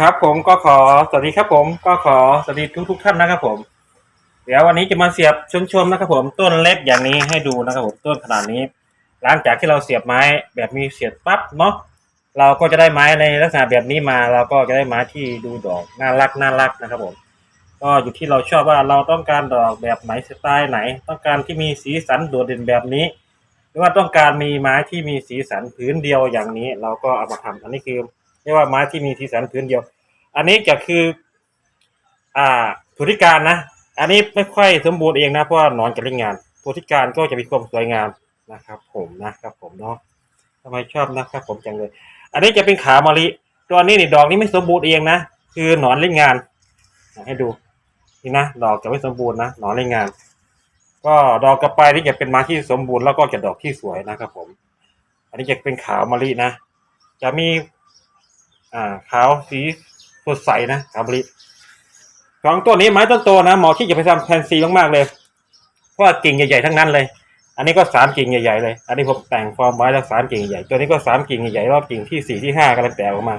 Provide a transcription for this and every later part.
ครับผมก็ขอสวัสดีครับผมก็ขอสวัสดีทุกทุกท่านนะครับผม เดี๋ยววันนี้จะมาเสียบชมชมๆนะครับผมต้นเล็กอย่างนี้ให้ดูนะครับผมต้นขนาดนี้ หลังจากที่เราเสียบไม้แบบมีเสียบปั๊บเนาะเราก็จะได้ไม้ในลักษณะแบบนี้มา เราก็จะได้ไม้ที่ดูดอกน่ารักน่ารักนะครับผม ก็อยู่ที่เราชอบว่าเราต้องการดอกแบบไหนสไตล์ไหน ต้องการที่มีสีสันโดดเด่นแบบนี้ หรือว่าต้องการมีไม้ที่มีสีสันพื้นเดียวอย่างนี้ เราก็เอามาทำอันนี้คือ เรียกว่าไม้ที่มีสีสันพื้นเดียว อันนี้จะคือ อ่าผู้ธิการนะ อันนี้ไม่ค่อยสมบูรณ์เองนะเพราะว่านอนจะเล่นงานผู้ธิการก็จะมีความสวยงามนะครับ ผมนะครับ ผมเนาะทำไมชอบนะครับ ผมจังเลย อันนี้จะเป็นขามะลิตัวนี้นี่ดอกนี้ไม่สมบูรณ์เองนะคือหนอนเล่นงานให้ดูนี่นะดอกจะไม่สมบูรณ์นะหนอนเล่นงาน ก็ดอกกระปายที่จะเป็นไม้ที่สมบูรณ์แล้วก็จะดอกที่สวยนะครับ ผม อันนี้จะเป็นขาวมะลินะจะมี อ่าขาวสีสดใสนะขาวมะลิสองต้นนี้ไม้ต้นโตนะเหมาะที่จะไปทำแพนซีมากๆเลยเพราะว่ากิ่งใหญ่ๆทั้งนั้นเลย อันนี้ก็สามกิ่งใหญ่ๆเลย อันนี้ผมแต่งฟอร์มไว้แล้วสามกิ่งใหญ่ตัวนี้ก็สามกิ่งใหญ่ๆรอบกิ่งที่สี่ที่ห้ากำลังแตกออกมา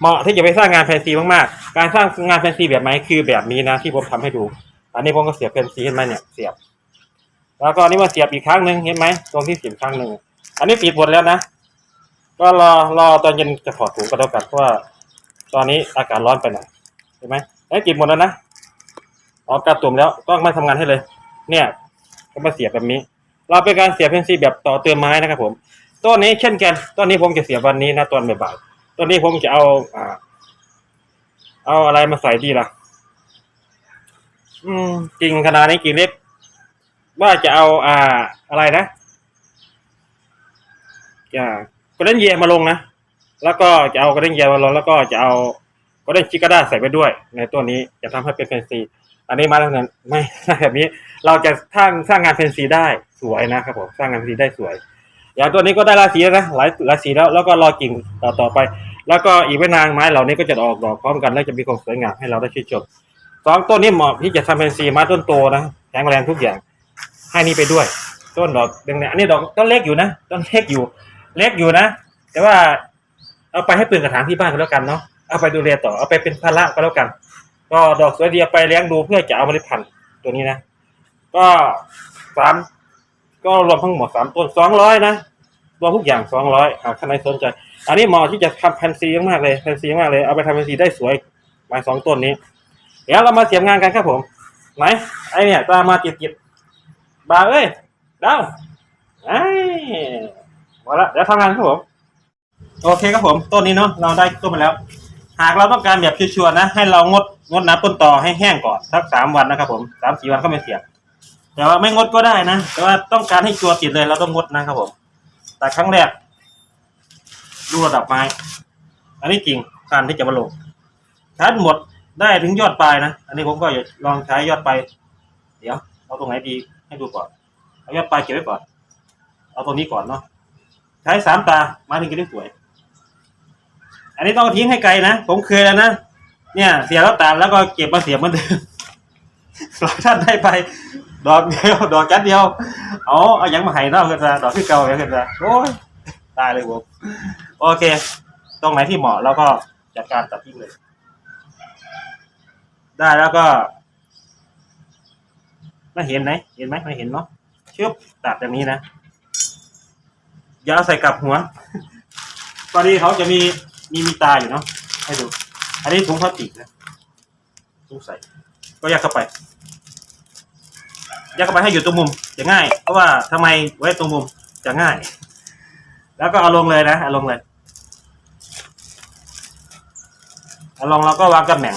เหมาะที่จะไปสร้างงานแฟนซีมากๆ การสร้างงานแฟนซีแบบไหนคือแบบนี้นะที่ผมทำให้ดู อันนี้ผมก็เสียบแฟนซีเห็นไหมเนี่ยเสียบ แล้วก็อันนี้มาเสียบอีกครั้งหนึ่งเห็นไหมตรงที่เสียบครั้งหนึ่งอันนี้ปิดหมดแล้วนะ ก็รอรอตอนเย็นจะถอดถุงก็แล้วกันเพราะว่า ตอนนี้อากาศร้อนไปหน่อยเห็นไหมไอ้ยปิดหมดแล้วนะออกกระตุ่มแล้วก็ไม่ทำงานให้เลย เนี่ย ก็มาเสียบแบบนี้ เราเป็นการเสียบเพนซีแบบต่อเติมไม้นะครับผมต้นนี้เช่นกันต้นนี้ผมจะเสียบวันนี้นะตอนบ่ายๆต้นนี้ผมจะเอาอ่า เอาอะไรมาใส่ดีล่ะ อืมกิ่งขนาดนี้กิ่งเล็กว่าจะเอาอ่าอะไรนะจะ กระเด้นเยมาลงนะ แล้วก็จะเอากระเด้นเยมาลงแล้วก็จะเอากระเด้นชิกาด้าใส่ไปด้วย ในตัวนี้จะทำให้เป็นแฟนซีอันนี้มาแล้วนั้นไม่แบบนี้เราจะสร้างสร้างงานแฟนซีได้สวยนะครับผมสร้างงานแฟนซีได้สวย อย่างตัวนี้ก็ได้ราศีแล้วนะหลายราศีแล้วแล้วก็รอกิ่งต่อต่อไป แล้วก็อีกไม่นานไม้เหล่านี้ก็จะออกดอกพร้อมกันแล้วจะมีความสวยงามให้เราได้ชื่นชมสองต้นนี้เหมาะที่จะทำเป็นซีม้ต้นโตนะแข็งแรงทุกอย่างให้นี่ไปด้วย ต้นดอกเดงๆอันนี้ดอกต้นเล็กอยู่นะต้นเล็กอยู่ เล็กอยู่นะ แต่ว่าเอาไปให้ปืนกระถางที่บ้านก็แล้วกันเนาะเอาไปดูแลต่อเอาไปเป็นภาระก็แล้วกัน ก็ดอกสวยดีเอาไปเลี้ยงดูเพื่อจะเอาเมล็ดพันธุ์ตัวนี้นะ ก็สามก็รวมทั้งหมดสามต้นสองร้อยนะรวมทุกอย่างสองร้อยหากท่านใดสนใจ อันนี้เหมาะที่จะทำแพนซีมากเลยแพนซีมากเลยเอาไปทำแพนซีได้สวยมาสองต้นนี้เดี๋ยวเรามาเสียบงานกันครับผม ไหนไอเนี่ยตามมาติดติดๆบาเอ้ยดาวไอ้ หมดละเดี๋ยวทำงานครับผม โอเคครับผมต้นนี้เนาะเราได้ต้นมาแล้ว หากเราต้องการแบบชัวร์ๆนะ ให้เรางดงดน้ำต้นต่อให้แห้งก่อนสักสามวันนะครับผมสามสี่วันก็ไม่เสียแต่ว่าไม่งดก็ได้นะ แต่ว่าต้องการให้ชัวร์ติดเลยเราต้องงดนะครับผม แต่ครั้งแรกดูระดับไม้ อันนี้จริงการที่จะมาลงชาร์จหมดได้ถึงยอดปลายนะ อันนี้ผมก็จะลองใช้ยอดปลายเดี๋ยวเอาตรงไหนดีให้ดูก่อน เอายอดปลายเก็บไว้ก่อน เอาตรงนี้ก่อนเนาะ ใช้สามตาม้ถึงจะได้สวย อันนี้ต้องทิ้งให้ไกลนะ ผมเคยแล้วนะ เนี่ย เสียแล้วตัดแล้วก็เก็บมาเสียบเหมือนเดิมหลายท่านได้ไป ดอกเดียว ดอกจัดเดียว เอาเอายังมาให้เนาะคือจะดอกที่เก่าอย่างคือจะโอ้ยตายเลยผมโอเค ตรงไหนที่เหมาะเราก็จัดการตัดทิ้งเลย ได้แล้วก็ไม่เห็นไหนเห็นไหมไม่เห็นเนาะชึบตัดอย่างนี้นะ อย่าเอาใส่กลับหัวตอนนี้เขาจะมีมีมีตาอยู่เนาะให้ดู อันนี้ถุงพลาสติกนะถุงใส่ ก็ยัดเข้าไปยัดเข้าไปให้อยู่ตรงมุมจะง่าย เพราะว่าทำไมไว้ตรงมุมจะง่าย แล้วก็เอาลงเลยนะเอาลงเลยเอาลงแล้วก็วางตำแหน่ง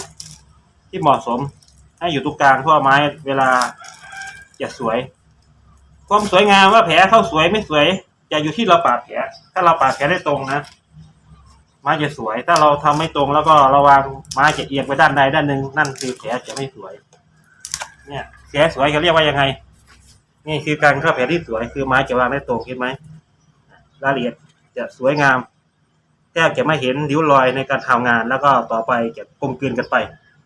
ที่เหมาะสม ให้อยู่ตรงกลางเพราะไม้เวลาจะสวย ความสวยงามว่าแผลเข้าสวยไม่สวย จะอยู่ที่เราปาดแผลถ้าเราปาดแผลได้ตรงนะไม้จะสวย ถ้าเราทำไม่ตรงแล้วก็ระวังไม้จะเอียงไปด้านใดด้านหนึ่งนั่นคือแผลจะไม่สวย เนี่ยแผลสวยเขาเรียกว่ายังไง นี่คือการเข้าแผลที่สวย คือไม้จะวางได้ตรงเห็นไหมรายละเอียดจะสวยงามแทบจะไม่เห็นริ้วรอยในการทำงาน แล้วก็ต่อไปจะกลมกลืนกันไป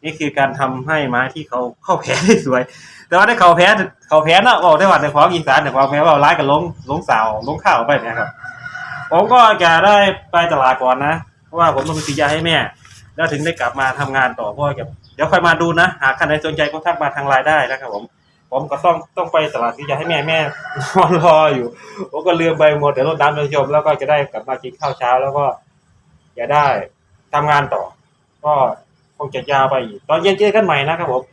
นี่คือการทำให้ไม้ที่เขาเข้าแผลได้สวย แต่ว่าได้เขาแพ้เขาแพ้นะบอกได้ว่าในความอีสานในความแพ้ว่าร้ายกับลงลงสาวลงข้าวไปเนี่ยครับ ผมก็จะได้ไปตลาดก่อนนะเพราะว่าผมต้องไปซื้อยาให้แม่ แล้วถึงได้กลับมาทำงานต่อเพราะว่าจะเดี๋ยวค่อยมาดูนะหากท่านใดสนใจก็ทักมาทางไลน์ได้นะครับผมผมก็ต้องต้องไปตลาดที่จะให้แม่แม่นอนรออยู่ผมก็เลืมไปหมดเดี๋ยวรถน้ำจะชมแล้วก็จะได้กลับมากินข้าวเช้าแล้วก็จะได้ทำงานต่อ ก็ คงจะยาวไปอีก ตอนเย็นเจอกันใหม่นะครับผม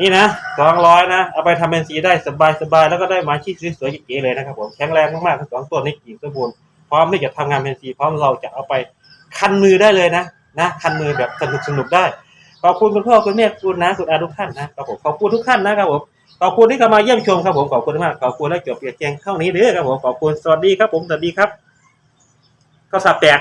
นี่นะสองร้อยนะ เอาไปทำเป็นสีได้สบายสบายๆแล้วก็ได้ไม้ที่สวยๆเก๋เลยนะครับผมแข็งแรงมากๆทั้งสองตัวนี้กิ่งสมบูรณ์พร้อมที่จะทำงานเป็นสีพร้อมเราจะเอาไปคันมือได้เลยนะนะคันมือแบบสนุกสนุกๆได้ขอบคุณคุณพ่อคุณแม่คุณนะคุณอาทุกท่านนะครับผมขอบคุณทุกท่านนะครับผมขอบคุณที่เข้ามาเยี่ยมชมครับผมขอบคุณมากขอบคุณและจบเพียงแจงเท่านี้เด้อครับผมขอบคุณสวัสดีครับผมสวัสดีครับก็สับแตก